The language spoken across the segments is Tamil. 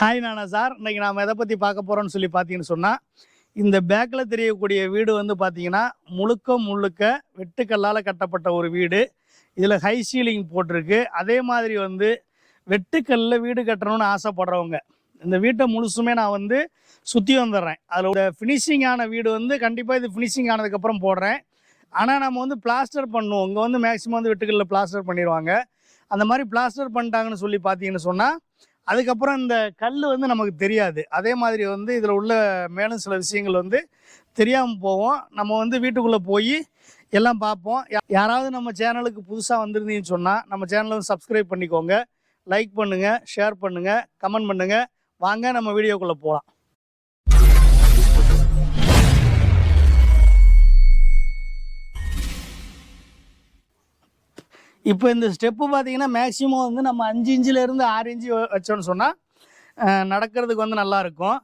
ஹாய் நானா சார் இன்றைக்கி நாம் எதை பற்றி பார்க்க போகிறோம்னு சொல்லி பார்த்தீங்கன்னு சொன்னால் இந்த பேக்கில் தெரியக்கூடிய வீடு வந்து பார்த்தீங்கன்னா முழுக்க முழுக்க வெட்டுக்கல்லால் கட்டப்பட்ட ஒரு வீடு. இதில் ஹை சீலிங் போட்டிருக்கு. அதே மாதிரி வந்து வெட்டுக்கல்ல வீடு கட்டணும்னு ஆசைப்படுறவங்க இந்த வீட்டை முழுசுமே நான் வந்து சுற்றி வந்துடுறேன். அதில் ஃபினிஷிங்கான வீடு வந்து கண்டிப்பாக இது ஃபினிஷிங் ஆனதுக்கப்புறம் போடுறேன். ஆனால் நம்ம வந்து பிளாஸ்டர் பண்ணுவோம். இங்கே வந்து மேக்ஸிமம் வந்து வெட்டுக்கல்ல பிளாஸ்டர் பண்ணிடுவாங்க. அந்த மாதிரி பிளாஸ்டர் பண்ணிட்டாங்கன்னு சொல்லி பார்த்தீங்கன்னு சொன்னால் அதுக்கப்புறம் இந்த கல் வந்து நமக்கு தெரியாது. அதே மாதிரி வந்து இதில் உள்ள மேலும் சில விஷயங்கள் வந்து தெரியாமல் போவோம். நம்ம வந்து வீட்டுக்குள்ளே போய் எல்லாம் பார்ப்போம். யா- யாராவது நம்ம சேனலுக்கு புதுசாக வந்திருந்தீங்கன்னு சொன்னால் நம்ம சேனலை வந்து சப்ஸ்கிரைப் பண்ணிக்கோங்க. லைக் பண்ணுங்கள் ஷேர் பண்ணுங்கள் கமெண்ட் பண்ணுங்கள் வாங்க நம்ம வீடியோக்குள்ளே போகலாம் இப்போ இந்த ஸ்டெப்பு பார்த்தீங்கன்னா மேக்ஸிமம் வந்து நம்ம அஞ்சு இன்ச்சிலேருந்து ஆறு இன்ச்சு வச்சோன்னு சொன்னால் நடக்கிறதுக்கு வந்து நல்லா இருக்கும்.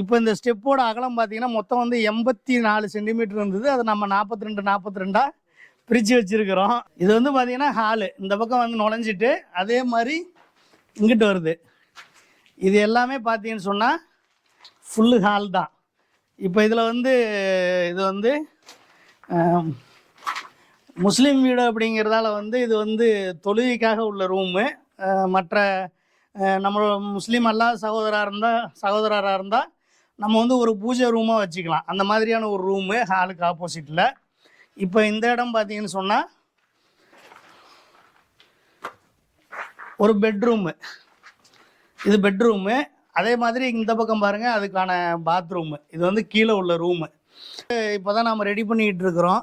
இப்போ இந்த ஸ்டெப்போட அகலம் பார்த்தீங்கன்னா மொத்தம் வந்து எண்பத்தி நாலு சென்டிமீட்டர் இருந்தது. அதை நம்ம நாற்பத்தி ரெண்டு நாற்பத்தி ரெண்டாக பிரித்து வச்சுருக்கிறோம். இது வந்து பார்த்தீங்கன்னா ஹாலு இந்த பக்கம் வந்து நுழைஞ்சிட்டு அதே மாதிரி இங்கிட்டு வருது. இது எல்லாமே பார்த்தீங்கன்னு சொன்னால் ஃபுல்லு ஹால் தான். இப்போ இதில் வந்து இது வந்து முஸ்லீம் வீடு அப்படிங்கிறதால வந்து இது வந்து தொழுகைக்காக உள்ள ரூமு மற்ற நம்ம முஸ்லீம் அல்லாத சகோதராக இருந்தால் சகோதரராக இருந்தால் நம்ம வந்து ஒரு பூஜை ரூமாக வச்சுக்கலாம். அந்த மாதிரியான ஒரு ரூமு ஹாலுக்கு ஆப்போசிட்டில் இப்போ இந்த இடம் பார்த்தீங்கன்னு சொன்னால் ஒரு பெட்ரூமு இது பெட்ரூமு அதே மாதிரி இந்த பக்கம் பாருங்கள் அதுக்கான பாத்ரூமு இது வந்து கீழே உள்ள ரூமு இப்போ தான் நம்ம ரெடி பண்ணிக்கிட்டு இருக்கிறோம்.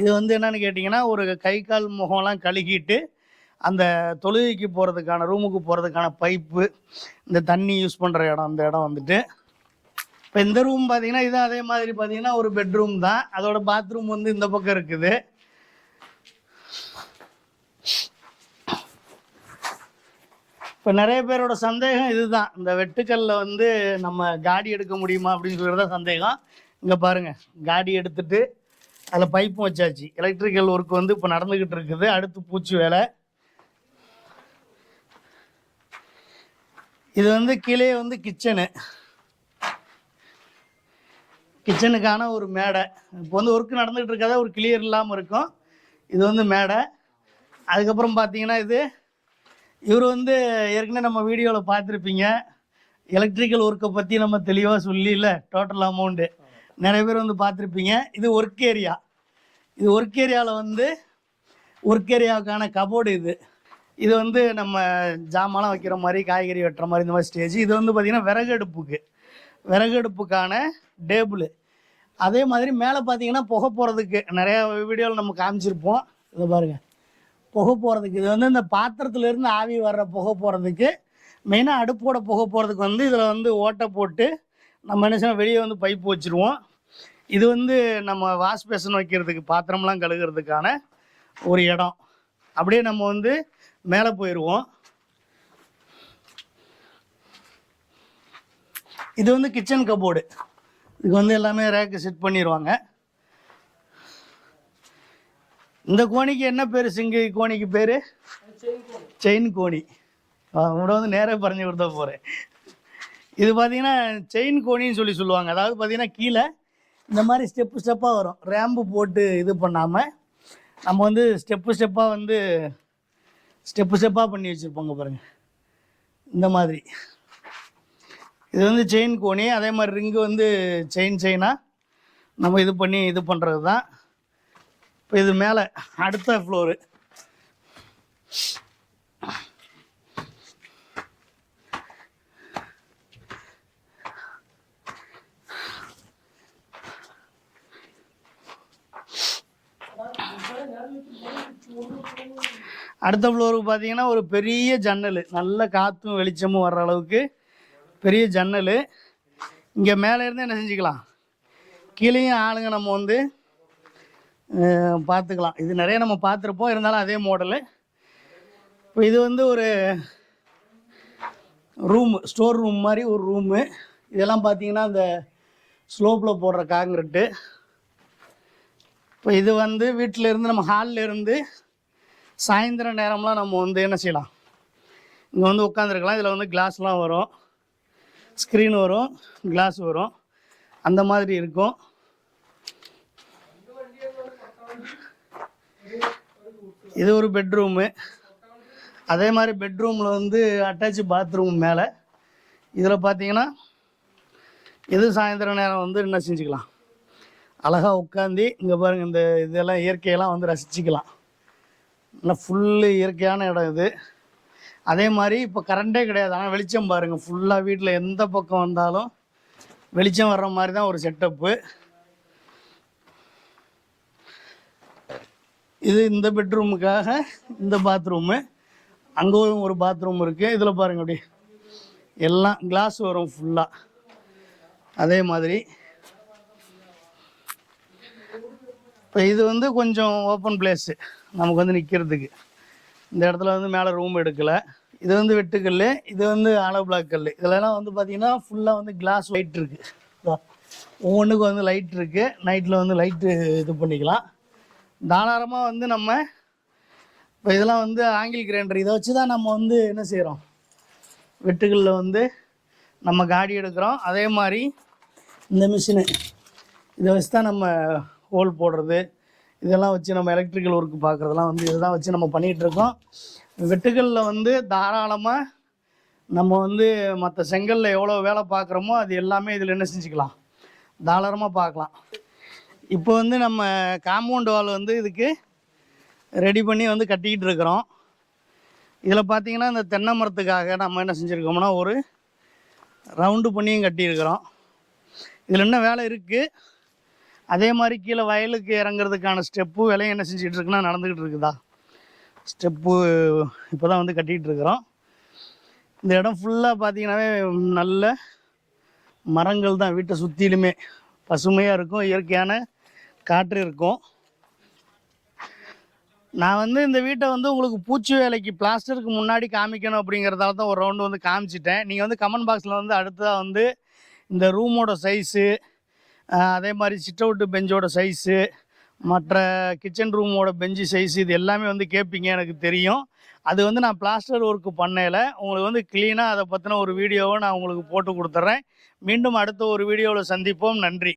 இது வந்து என்னன்னு கேட்டிங்கன்னா ஒரு கை கால் முகம்லாம் கழுகிட்டு அந்த தொழுகைக்கு போகிறதுக்கான ரூமுக்கு போகிறதுக்கான பைப்பு இந்த தண்ணி யூஸ் பண்ணுற இடம் அந்த இடம் வந்துட்டு. இப்போ இந்த ரூம் பார்த்தீங்கன்னா இது அதே மாதிரி பார்த்தீங்கன்னா ஒரு பெட்ரூம் தான். அதோட பாத்ரூம் வந்து இந்த பக்கம் இருக்குது. இப்போ நிறைய பேரோட சந்தேகம் இதுதான். இந்த வெட்டுக்கல்ல வந்து நம்ம காடி எடுக்க முடியுமா அப்படின்னு சொல்கிறது சந்தேகம். இங்கே பாருங்க. காடி எடுத்துட்டு அதில் பைப்பும் வச்சாச்சு. எலக்ட்ரிக்கல் ஒர்க் வந்து இப்போ நடந்துக்கிட்டு இருக்குது. அடுத்து பூச்சி வேலை. இது வந்து கீழே வந்து கிச்சனு கிச்சனுக்கான ஒரு மேடை. இப்போ வந்து ஒர்க் நடந்துகிட்டு இருக்காத? ஒரு கிளியர் இல்லாமல் இருக்கும். இது வந்து மேடை. அதுக்கப்புறம் பார்த்தீங்கன்னா இது இவர் வந்து ஏற்கனவே நம்ம வீடியோவில் பார்த்துருப்பீங்க. எலக்ட்ரிக்கல் ஒர்க்கை பற்றி நம்ம தெளிவாக சொல்லி இல்லை டோட்டல் அமௌண்ட்டு நிறைய பேர் வந்து பார்த்துருப்பீங்க. இது ஒர்க் ஏரியா இது ஒர்க் ஏரியாவில் வந்து ஒர்க் ஏரியாவுக்கான கபோர்டு இது. இது வந்து நம்ம ஜாமான்லாம் வைக்கிற மாதிரி காய்கறி வெட்டுற மாதிரி இந்த மாதிரி ஸ்டேஜ் இது வந்து பார்த்திங்கன்னா விறகு அடுப்புக்கு விறகு அடுப்புக்கான டேபிள். அதே மாதிரி மேலே பார்த்தீங்கன்னா புகை போகிறதுக்கு நிறையா வீடியோவில் நம்ம காமிச்சிருப்போம். இதை பாருங்கள் புகை போகிறதுக்கு இது வந்து இந்த பாத்திரத்துலேருந்து ஆவி வர்ற புகை போகிறதுக்கு மெயினாக அடுப்போட புகை போகிறதுக்கு வந்து இதில் வந்து ஓட்டை போட்டு நம்ம என்ன செய்யணும்? வெளியே வந்து பைப் வச்சுருவோம். இது வந்து நம்ம வாஷ் பேசன் வைக்கிறதுக்கு பாத்திரம்லாம் கழுகுறதுக்கான ஒரு இடம். அப்படியே நம்ம வந்து மேலே போயிடுவோம் இது வந்து கிச்சன் கபோர்டு இதுக்கு வந்து எல்லாமே ரேக்கு செட் பண்ணிடுவாங்க இந்த கோணிக்கு என்ன பேர் சிங்கி கோணிக்கு பேர்? செயின் கோணி. உங்களோட வந்து நேராக பறஞ்சு கொடுத்தா போகிறேன் இது பார்த்தீங்கன்னா செயின் கோணின்னு சொல்லி சொல்லுவாங்க. அதாவது பார்த்தீங்கன்னா கீழே இந்த மாதிரி ஸ்டெப்பு ஸ்டெப்பாக வரும். ரேம்பு போட்டு இது பண்ணாமல் நம்ம வந்து ஸ்டெப்பு ஸ்டெப்பாக வந்து ஸ்டெப்பு ஸ்டெப்பாக பண்ணி வச்சுருப்போங்க பாருங்கள் இந்த மாதிரி. இது வந்து செயின் கோணி அதே மாதிரி ரிங்கு வந்து செயின் செயினாக நம்ம இது பண்ணி இது பண்ணுறது தான் இப்போ இது மேலே அடுத்த ஃப்ளோரு அடுத்த ஃப்ளோருக்கு பார்த்தீங்கன்னா ஒரு பெரிய ஜன்னல். நல்ல காற்றும் வெளிச்சமும் வர்ற அளவுக்கு பெரிய ஜன்னல். இங்கே மேலே இருந்து என்ன செஞ்சுக்கலாம்? கீழேயும் ஆளுங்க நம்ம வந்து பார்த்துக்கலாம் இது நிறைய நம்ம பார்த்துருப்போம் இருந்தாலும் அதே மாடலு இப்போ இது வந்து ஒரு ரூம் ஸ்டோர் ரூம் மாதிரி ஒரு ரூமு இதெல்லாம் பார்த்தீங்கன்னா அந்த ஸ்லோப்பில் போடுற காங்கிரட்டு இப்போ இது வந்து வீட்டில் இருந்து நம்ம ஹாலில் இருந்து சாயந்தர நேரம்லாம் நம்ம வந்து என்ன செய்யலாம்? இங்கே வந்து உட்காந்துருக்கலாம் இதில் வந்து கிளாஸ்லாம் வரும். ஸ்க்ரீன் வரும். கிளாஸ் வரும். அந்த மாதிரி இருக்கும். இது ஒரு பெட்ரூமு அதே மாதிரி பெட்ரூமில் வந்து அட்டாச் பாத்ரூம் மேலே. இதில் பார்த்தீங்கன்னா இது சாயந்தரம் நேரம் வந்து என்ன செஞ்சுக்கலாம்? அழகாக உட்காந்து இங்கே பாருங்கள் இந்த இதெல்லாம் இயற்கையெல்லாம் வந்து ரசிச்சுக்கலாம். நல்லா ஃபுல்லு இயற்கையான இடம் இது. அதே மாதிரி இப்போ கரண்டே கிடையாது. ஆனால் வெளிச்சம் பாருங்கள் ஃபுல்லாக வீட்டில் எந்த பக்கம் வந்தாலும் வெளிச்சம் வர்ற மாதிரி தான் ஒரு செட்டப்பு இது இந்த பெட்ரூமுக்காக இந்த பாத்ரூமு அங்கே ஒரு பாத்ரூம் இருக்குது இதில் பாருங்க அப்படி எல்லாம் கிளாஸ் வரும் ஃபுல்லாக அதே மாதிரி இப்போ இது வந்து கொஞ்சம் ஓப்பன் பிளேஸு நமக்கு வந்து நிற்கிறதுக்கு இந்த இடத்துல வந்து மேலே ரூம் எடுக்கலை. இது வந்து வெட்டுக்கல் இது வந்து ஆலோ பிளாக் கல் இதெல்லாம் வந்து பார்த்தீங்கன்னா ஃபுல்லாக வந்து கிளாஸ் லைட் இருக்குது ஒவ்வொன்றுக்கும் வந்து லைட் இருக்குது நைட்டில் வந்து லைட்டு இது பண்ணிக்கலாம். தாராளமாக வந்து நம்ம இப்போ இதெல்லாம் வந்து ஆங்கிள் கிரைண்டர் இதை வச்சு தான் நம்ம வந்து என்ன செய்கிறோம் வெட்டுகளில் வந்து நம்ம காடி எடுக்கிறோம். அதே மாதிரி இந்த மிஷினு இதை வச்சு தான் நம்ம ஹோல் போடுறது இதெல்லாம் வச்சு நம்ம எலக்ட்ரிக்கல் ஒர்க் பார்க்குறதெல்லாம் வந்து இதெல்லாம் வச்சு நம்ம பண்ணிகிட்டு இருக்கோம் வெட்டுகளில் வந்து தாராளமாக நம்ம வந்து மற்ற செங்கலில் எவ்வளோ வேலை பார்க்குறோமோ அது எல்லாமே இதில் என்ன செஞ்சுக்கலாம். தாராளமாக பார்க்கலாம். இப்போ வந்து நம்ம காம்பவுண்ட் வால் வந்து இதுக்கு ரெடி பண்ணி வந்து கட்டிக்கிட்டு இருக்கிறோம் இதில் பார்த்தீங்கன்னா இந்த தென்னை மரத்துக்காக நம்ம என்ன செஞ்சுருக்கோம்னா ஒரு ரவுண்டு பண்ணியும் கட்டியிருக்கிறோம். இதில் என்ன வேலை இருக்குது அதே மாதிரி கீழே வயலுக்கு இறங்குறதுக்கான ஸ்டெப்பு வேலையும் என்ன செஞ்சுட்டு இருக்குன்னா நடந்துக்கிட்டு இருக்குதா? ஸ்டெப்பு இப்போ தான் வந்து கட்டிகிட்டு இருக்கிறோம். இந்த இடம் ஃபுல்லாக பார்த்தீங்கன்னாவே நல்ல மரங்கள் தான். வீட்டை சுற்றிலுமே பசுமையாக இருக்கும் இயற்கையான காற்று இருக்கும். நான் வந்து இந்த வீட்டை வந்து உங்களுக்கு பூச்சி வேலைக்கு பிளாஸ்டருக்கு முன்னாடி காமிக்கணும் அப்படிங்கிறதால தான் ஒரு ரவுண்டு வந்து காமிச்சிட்டேன். நீங்கள் வந்து கமெண்ட் பாக்ஸில் வந்து அடுத்ததாக வந்து இந்த ரூமோட சைஸு அதே மாதிரி சிட் அவுட்டு பெஞ்சோட சைஸு மற்ற கிச்சன் ரூமோட பெஞ்சு சைஸ் இது எல்லாமே வந்து கேட்பீங்க எனக்கு தெரியும். அது வந்து நான் பிளாஸ்டர் ஒர்க்கு பண்ணையில் உங்களுக்கு வந்து க்ளீனாக அதை பற்றின ஒரு வீடியோவை நான் உங்களுக்கு போட்டு கொடுத்துட்றேன் மீண்டும் அடுத்த ஒரு வீடியோவில் சந்திப்போம். நன்றி.